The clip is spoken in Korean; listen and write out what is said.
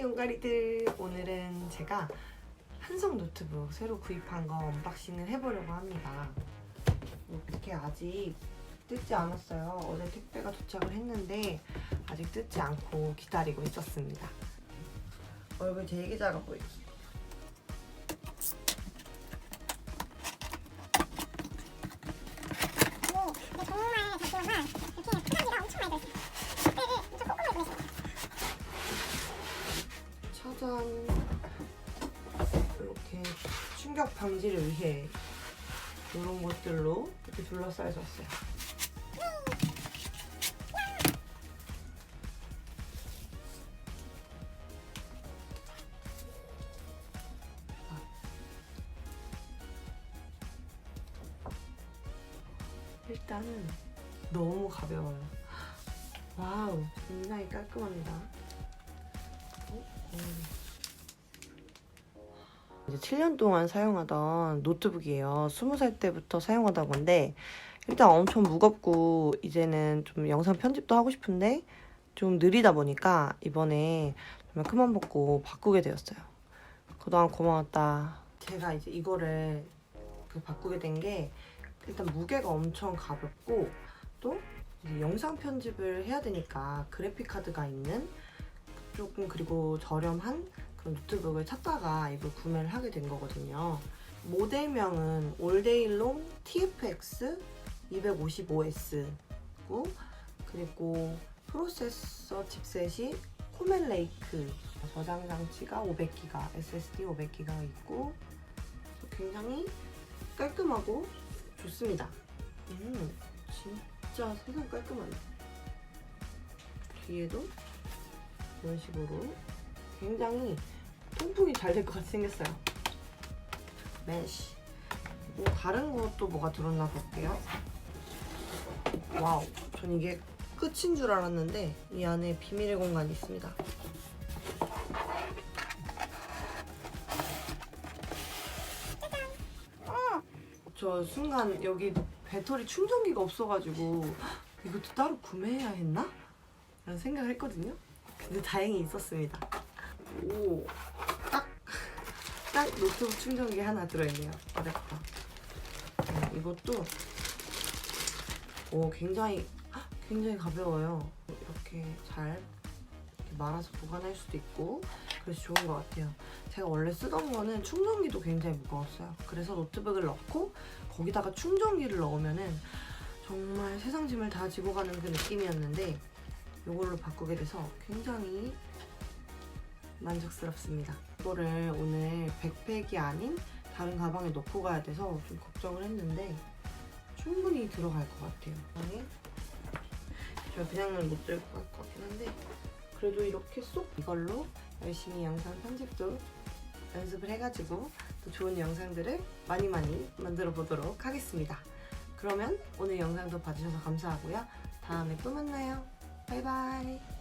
용가리들. 오늘은 제가 한성 노트북 새로 구입한 거 언박싱을 해보려고 합니다. 이렇게 아직 뜯지 않았어요. 어제 택배가 도착을 했는데 아직 뜯지 않고 기다리고 있었습니다. 얼굴 되게 작아 보이지? 충격 방지를 위해 이런 것들로 이렇게 둘러싸여서 왔어요. 일단은 너무 가벼워요. 와우, 굉장히 깔끔합니다. 이제 7년 동안 사용하던 노트북이에요. 20살 때부터 사용하다 건데 일단 엄청 무겁고 이제는 좀 영상 편집도 하고 싶은데 좀 느리다 보니까 이번에 정말 큰맘 먹고 바꾸게 되었어요. 그동안 고마웠다. 제가 이제 이거를 그 바꾸게 된 게 일단 무게가 엄청 가볍고 또 영상 편집을 해야 되니까 그래픽 카드가 있는 조금 그리고 저렴한 그런 노트북을 찾다가 이걸 구매를 하게 된 거거든요. 모델명은 올데일롱 TFX 255S고 그리고 프로세서 칩셋이 코멜레이크 저장 장치가 500기가, SSD 500기가 있고 굉장히 깔끔하고 좋습니다. 음, 진짜 세상 깔끔하네. 뒤에도 이런 식으로 굉장히 통풍이 잘 될 것 같이 생겼어요. 메쉬. 뭐 다른 것도 뭐가 들었나 볼게요. 와우. 전 이게 끝인 줄 알았는데 이 안에 비밀의 공간이 있습니다. 저 순간 여기 배터리 충전기가 없어가지고 이것도 따로 구매해야 했나? 라는 생각을 했거든요. 근데 다행히 있었습니다. 오, 딱, 딱 노트북 충전기 하나 들어있네요. 어렵다. 음, 이것도, 오, 굉장히, 헉, 굉장히 가벼워요. 이렇게 잘 이렇게 말아서 보관할 수도 있고, 그래서 좋은 것 같아요. 제가 원래 쓰던 거는 충전기도 굉장히 무거웠어요. 그래서 노트북을 넣고, 거기다가 충전기를 넣으면은 정말 세상 짐을 다 지고 가는 그 느낌이었는데, 이걸로 바꾸게 돼서 굉장히 만족스럽습니다. 이거를 오늘 백팩이 아닌 다른 가방에 넣고 가야 돼서 좀 걱정을 했는데 충분히 들어갈 것 같아요. 가방에 제가 그냥은 못 들고 갈 것 같긴 한데 그래도 이렇게 쏙 이걸로 열심히 영상 편집도 연습을 해가지고 또 좋은 영상들을 많이 많이 만들어 보도록 하겠습니다. 그러면 오늘 영상도 봐주셔서 감사하고요. 다음에 또 만나요. 바이바이.